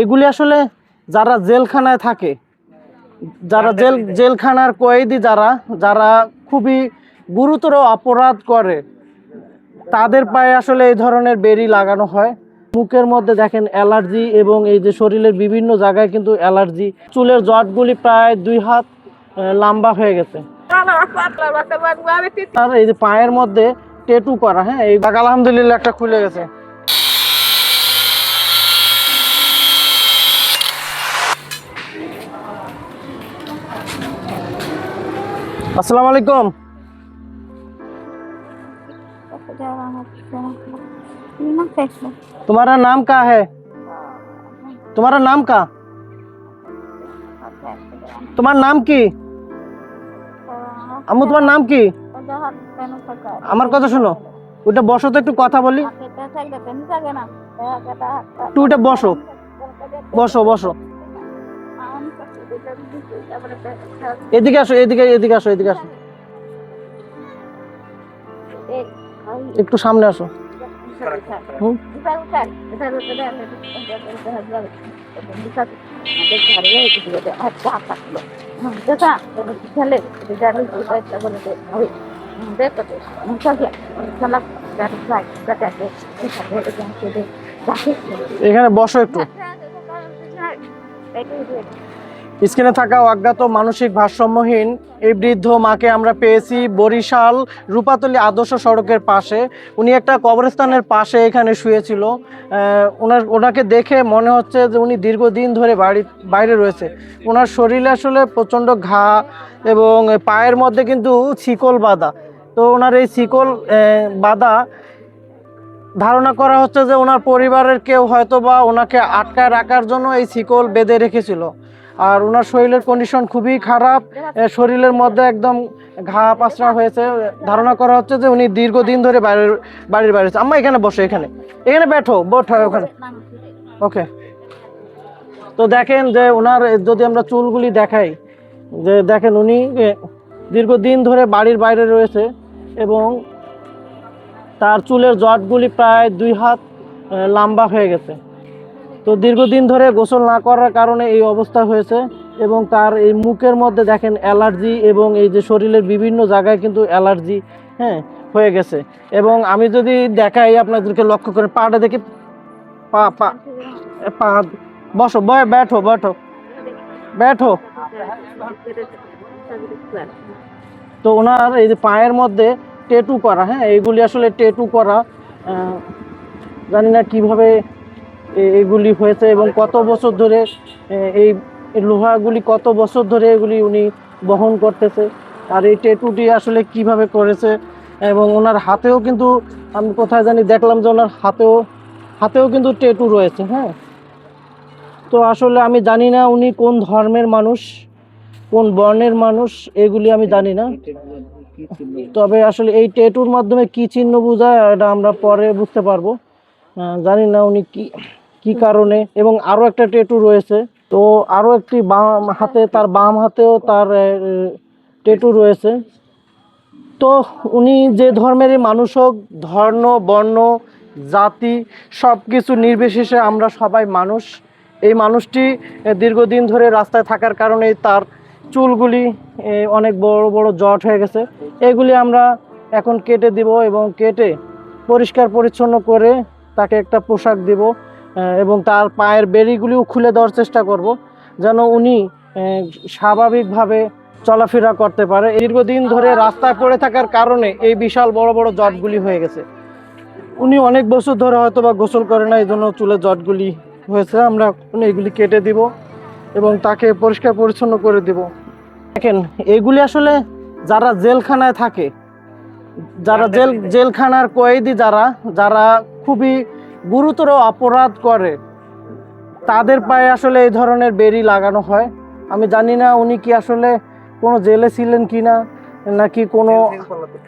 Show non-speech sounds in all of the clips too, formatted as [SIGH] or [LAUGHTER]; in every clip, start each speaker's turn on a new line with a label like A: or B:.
A: এগুলি আসলে যারা জেলখানায় থাকে যারা জেল জেলখানার কয়েদি যারা যারা খুবই গুরুতর অপরাধ করে তাদের পায়ে আসলে এই ধরনের বেরি লাগানো হয়। মুখের মধ্যে দেখেন অ্যালার্জি এবং এই যে শরীরের বিভিন্ন জায়গায় কিন্তু অ্যালার্জি। চুলের জটগুলি প্রায় দুই হাত লম্বা হয়ে গেছে। আর এই যে পায়ের মধ্যে টেটু করা হ্যাঁ এই আলহামদুলিল্লাহ একটা খুলে গেছে। আসসালামু আলাইকুম तुम्हारा नाम क्या है तुम्हारा नाम का তোমার নাম কি আম্মু তোমার নাম কি আমার কথা শোনো ওটা বসো তো একটু কথা বলি একটু ওটা বসো বসো বসো এদিকে আসো এদিকে এদিকে আসো এদিকে আসো। একটু সামনে আসো। এখানে বসো একটু। [LAUGHS] স্ক্রিনে থাকা অজ্ঞাত মানসিক ভারসাম্যহীন এই বৃদ্ধ মাকে আমরা পেয়েছি বরিশাল রূপাতলী আদর্শ সড়কের পাশে। উনি একটা কবরস্থানের পাশে এখানে শুয়েছিল। ওনার, ওনাকে দেখে মনে হচ্ছে যে উনি দীর্ঘদিন ধরে বাড়ি, বাইরে রয়েছে। ওনার শরীরে আসলে প্রচণ্ড ঘা এবং পায়ের মধ্যে কিন্তু শিকল বাঁধা। তো ওনার এই শিকল বাঁধা ধারণা করা হচ্ছে যে ওনার পরিবারের কেউ হয়তো বা ওনাকে আটকায় রাখার জন্য এই শিকল বেঁধে রেখেছিল। আর ওনার শরীরের কন্ডিশন খুবই খারাপ। শরীরের মধ্যে একদম ঘা পাসরা হয়েছে। ধারণা করা হচ্ছে যে উনি দীর্ঘদিন ধরে বাইরের, বাড়ির বাইরে। আম্মা, এখানে বসে, এখানে। এখানে বেঠো বঠো ওখানে। ওকে। তো দেখেন যে ওনার, যদি আমরা চুলগুলি দেখাই, যে দেখেন উনি দীর্ঘদিন ধরে বাড়ির বাইরে রয়েছে এবং তার চুলের জটগুলি প্রায় দুই হাত লম্বা হয়ে গেছে। তো দীর্ঘদিন ধরে গোসল না করার কারণে এই অবস্থা হয়েছে এবং তার এই মুখের মধ্যে দেখেন অ্যালার্জি এবং এই যে শরীরের বিভিন্ন জায়গায় কিন্তু অ্যালার্জি হ্যাঁ হয়ে গেছে। এবং আমি যদি দেখাই আপনাদেরকে লক্ষ্য করে, পাটা দেখি, পা পা পা, বসো বয় ব্যাঠো ব্যাঠো ব্যাঠো। তো ওনার এই যে পায়ের মধ্যে টেটু করা হ্যাঁ এইগুলি আসলে টেটু করা জানি না কীভাবে এগুলি হয়েছে এবং কত বছর ধরে এই লোহাগুলি কত বছর ধরে এগুলি উনি বহন করতেছে আর এই টেটুটি আসলে কীভাবে করেছে এবং ওনার হাতেও কিন্তু, আমি কোথায় জানি, দেখলাম যে ওনার হাতেও হাতেও কিন্তু টেটু রয়েছে হ্যাঁ? তো আসলে আমি জানি না উনি কোন ধর্মের মানুষ, কোন বর্ণের মানুষ, এগুলি আমি জানি না। তবে আসলে এই টেটুর মাধ্যমে কি চিহ্ন বোঝায়, এটা আমরা পরে বুঝতে পারব। জানি না উনি কি কি কারণে? এবং আরও একটা টেটু রয়েছে। তো আরও একটি বাম হাতে, তার বাম হাতেও তার টেটু রয়েছে। তো উনি যে ধর্মেরই মানুষ হোক, ধর্ম, বর্ণ, জাতি সব কিছু নির্বিশেষে আমরা সবাই মানুষ। এই মানুষটি দীর্ঘদিন ধরে রাস্তায় থাকার কারণে তার চুলগুলি অনেক বড় বড় জট হয়ে গেছে। এগুলি আমরা এখন কেটে দিব এবং কেটে পরিষ্কার পরিচ্ছন্ন করে তাকে একটা পোশাক দিব। এবং তার পায়ের বেড়িগুলিও খুলে দেওয়ার চেষ্টা করব যেন উনি স্বাভাবিকভাবে চলাফেরা করতে পারে। দীর্ঘদিন ধরে রাস্তায় পড়ে থাকার কারণে এই বিশাল বড় বড় জটগুলি হয়ে গেছে। উনি অনেক বছর ধরে হয়তো বা গোসল করে না এই জন্য চুলের জটগুলি হয়েছে। আমরা এখন এগুলি কেটে দিব এবং তাকে পরিষ্কার পরিচ্ছন্ন করে দিব। দেখেন এগুলি আসলে যারা জেলখানায় থাকে যারা জেল জেলখানার কয়েদি যারা যারা খুবই গুরুতর অপরাধ করে তাদের পায়ে আসলে এই ধরনের বেরি লাগানো হয় আমি জানি না উনি কি আসলে কোনো জেলে ছিলেন কিনা নাকি কোনো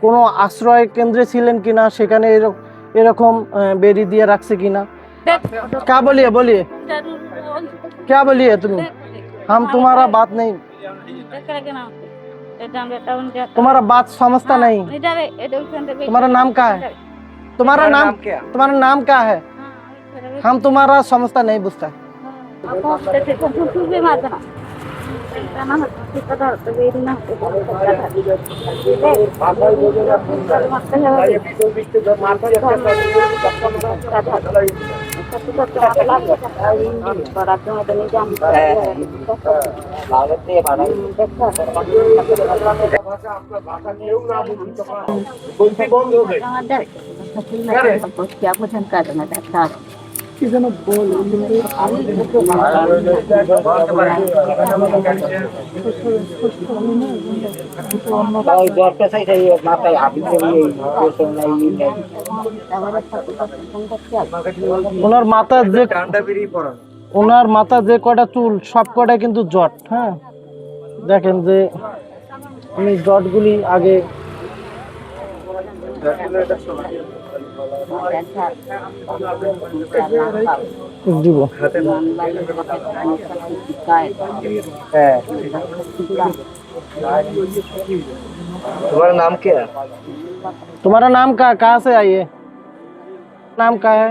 A: কোনো আশ্রয় কেন্দ্রে ছিলেন কিনা সেখানে এরক- এরকম আহ, বেরি দিয়ে রাখছে কিনা क्या बोलिए बोलिए क्या बोलिए तुम हम तुम्हारा बात नहीं तुम्हारा बात समझता नहीं तुम्हारा नाम क्या है तुम्हारा नाम क्या? तुम्हारा नाम क्या है? हम तुम्हारा समझता नहीं बुझता
B: মাথায় হাবি করি এই পেছন নাই ই নাই।
A: ওনার মাথার যে ওনার মাথা যে কটা চুল সব কটা কিন্তু জট হ্যাঁ দেখেন যে আমি জটগুলি আগে দিব
B: হ্যাঁ तुम्हारा नाम क्या है
A: तुम्हारा नाम का कहाँ से आई है नाम का है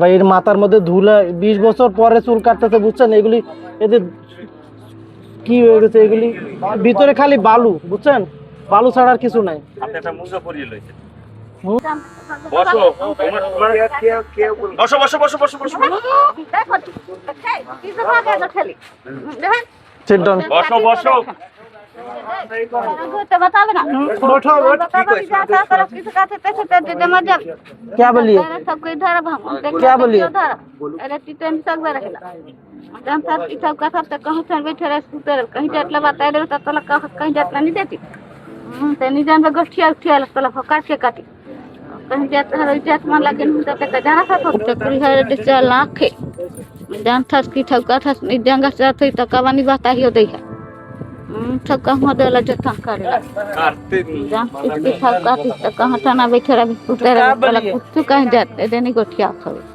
A: ভাই এর মাথার মধ্যে ধুলা বিশ বছর পরে চুল কাটতেছে বুঝছেন? এগুলি এদের কি হয়ে গেছে এগুলি ভিতরে খালি বালু বুঝছেন বালু ছাড়া আর কিছু নাই
C: আপনি একটা মুজা পরিয়ে লইছেন
A: হুম?
C: বসো তোমার তোমার বসো বসো বসো বসো বসো
A: সিট ডাউন
C: বসো বসো
A: क्या बोलिए क्या बोलिए हम सब सब का सब तक
D: कहीं ठंड बैठे रहे सुते कहीं जटला बताए दे तब तलक कहीं जटला नहीं देती तो निजान पे गठिया उठिया लग तलक हकार के काटी कहीं जात हर जात मन लगे नहीं तब तक जाना था तो टकरी हर डिस्चाल लाखे जान था कि ठौका था निजान का साथ ही तक वानी बात आई होती है ठौका हो देला जो
C: था करे करते
D: जान इसकी ठौका थी तक कहाँ थाना बैठे रहे सुते रहे तलक कुछ कहीं जाते देनी गठिया खावे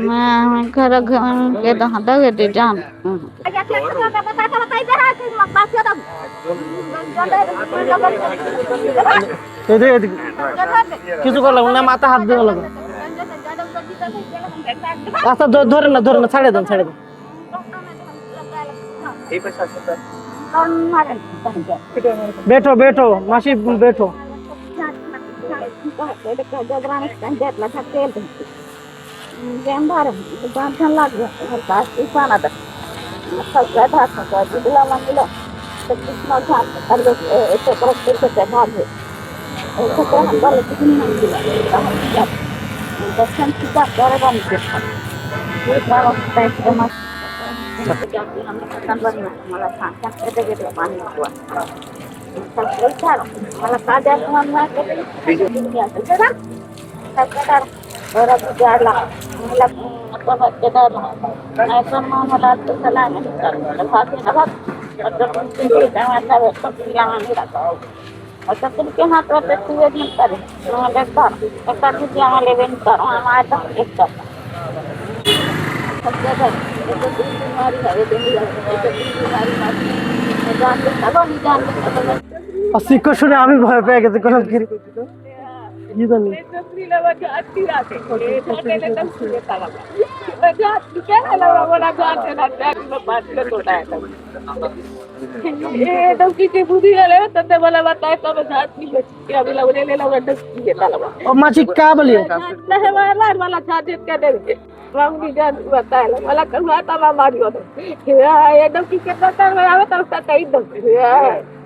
D: मैं घर घर के दहा दगे दे जान
A: এদিকে এদিকে কিছু করা লাগবে না মাথা হাত দেওয়া লাগবে আচ্ছা ধ- ধরে না ধরে না ছাড়ে দেন ছাড়ে দেন Gämbar, Gämbar लागलं काशी
D: पानात सगळ्या ढाकणचा तिला म्हणलं तर कृष्ण घाट अर्ध चक्रस्तर सगळ्या भाग सगळ्या नंबरला तिथून म्हणलं दर्शन सुद्धा करायला बांधते मला सांग घेतलं पाणी मला का द्या तुम्हाला साध्या आता तुमचे हात वाटत तू एक नंतर एका तुझी आम्हाला इव्हेंट कर आम्हाला एक कर बीमारी है बीमारी जानते जानते
A: আর শিক্ষক শুনে আমি ভয় পেয়ে গেছি কোনো
D: युगल नोकरीला माझ्या आत्तीला ते थोडे छोटेले
A: नोकरीला चाला माझ्या आत्तीला
D: लावा मला जाते ना त्याला बातच होता ये डोकीची बुधी आले तर ते मला वाटायचं माझ्या आत्तीला की आम्ही लावलेलेला वाटत घेतला लावा माझी का बोली नाही मला मला छातीत का देते रामनी जान बताया मला करू आता मारियो हे एकदम की कितना टाइम आवे तो उसका कई दम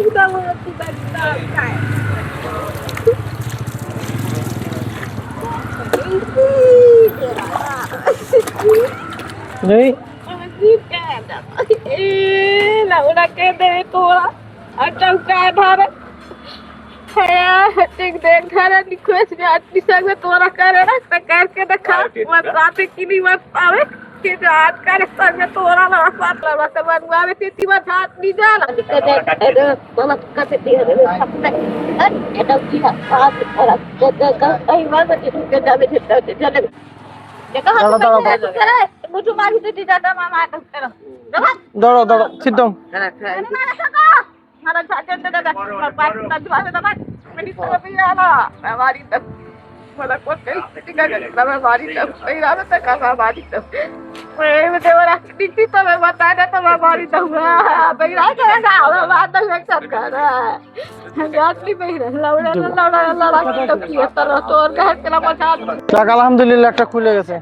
D: Udah mengerti tadi sampai.
A: Đấy.
D: Là udah kede itu lah. Acau kaya है ठीक देख धारा रिक्वेस्ट में आदमी संग तोरा करे ना सरकार के देखा मत रात की नहीं मत आवे के रात का संग में तोरा ना साथ लगा के बनवावे से ती बात हाथ नहीं जाला के दे बोला कते दी है अरे एटा की साथ करा के दे का कहीं वाला के के
A: जावे थे चले
D: देखा हाथ करे मुझे मारी दे दादा मामा
A: करो दौड़ो दौड़ो सिद्धम
D: Mana saja tidak ada. Lepas tadi ada dapat. Ini saya biar lah. Mari tu. Malah kau kau tiga kali. Nama mari tu. Ini ada tak kau mari tu. Eh, betul orang. Titi tu memang mata ada tu mari tu. Bayi lagi ada kau. Mata yang sakara. Asli bayi. Laura laura laura kita kiat terus. Tuh orang kalau macam.
A: যাক আলহামদুলিল্লাহ একটা খুলে গেছে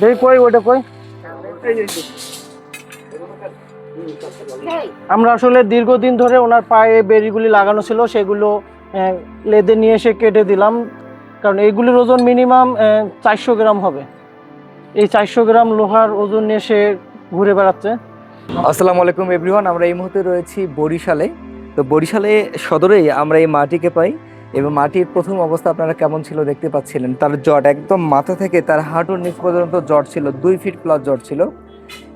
A: দেখি কই ওটা কই? আমরা আসলে দীর্ঘদিন ধরে ওনার পায়ে বেরিগুলি লাগানো ছিল, সেগুলো লেদে নিয়ে এসে কেটে দিলাম। কারণ এইগুলির ওজন মিনিমাম চারশো গ্রাম হবে। এই চারশো গ্রাম লোহার ওজন নিয়ে সে ঘুরে বেড়াচ্ছে।
E: আসসালামু আলাইকুম এভরিওয়ান আমরা এই মুহূর্তে রয়েছি বরিশালে। তো বরিশালে সদরেই আমরা এই মাটিকে পাই। এবং মাটির প্রথম অবস্থা আপনারা কেমন ছিল দেখতে পাচ্ছিলেন? তার জট একদম মাথা থেকে তার হাঁটুর নিচ পর্যন্ত জট ছিল, দুই ফিট প্লাস জট ছিল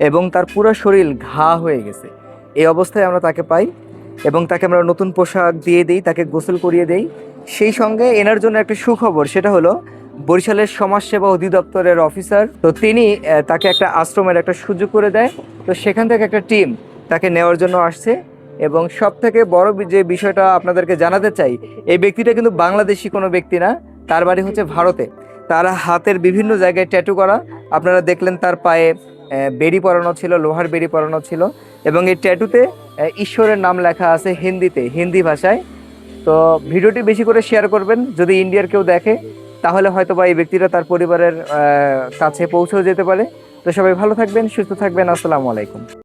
E: এবং তার পুরো শরীর ঘা হয়ে গেছে। এই অবস্থায় আমরা তাকে পাই এবং তাকে আমরা নতুন পোশাক দিয়ে দিই, তাকে গোসল করিয়ে দেই। সেই সঙ্গে এনার জন্য একটা সুখবর, সেটা হলো বরিশালের সমাজসেবা অধিদপ্তরের অফিসার, তো তিনি তাকে একটা আশ্রমের একটা সুযোগ করে দেয়। তো সেখান থেকে একটা টিম তাকে নেওয়ার জন্য আসছে। এবং সব থেকে বড় যে বিষয়টা আপনাদেরকে জানাতে চাই, এই ব্যক্তিটা কিন্তু বাংলাদেশি কোনো ব্যক্তি না, তার বাড়ি হচ্ছে ভারতে। তার হাতের বিভিন্ন জায়গায় ট্যাটু করা, আপনারা দেখলেন তার পায়ে বেড়ি পরানো ছিল, লোহার বেড়ি পরানো ছিল, এবং এই ট্যাটুতে ঈশ্বরের নাম লেখা আছে হিন্দিতে, হিন্দি ভাষায়। তো ভিডিওটি বেশি করে শেয়ার করবেন, যদি ইন্ডিয়ার কেউ দেখে, তাহলে হয়তো বা এই ব্যক্তিটা তার পরিবারের কাছে পৌঁছেও যেতে পারে। তো সবাই ভালো থাকবেন, সুস্থ থাকবেন, আসসালামু আলাইকুম।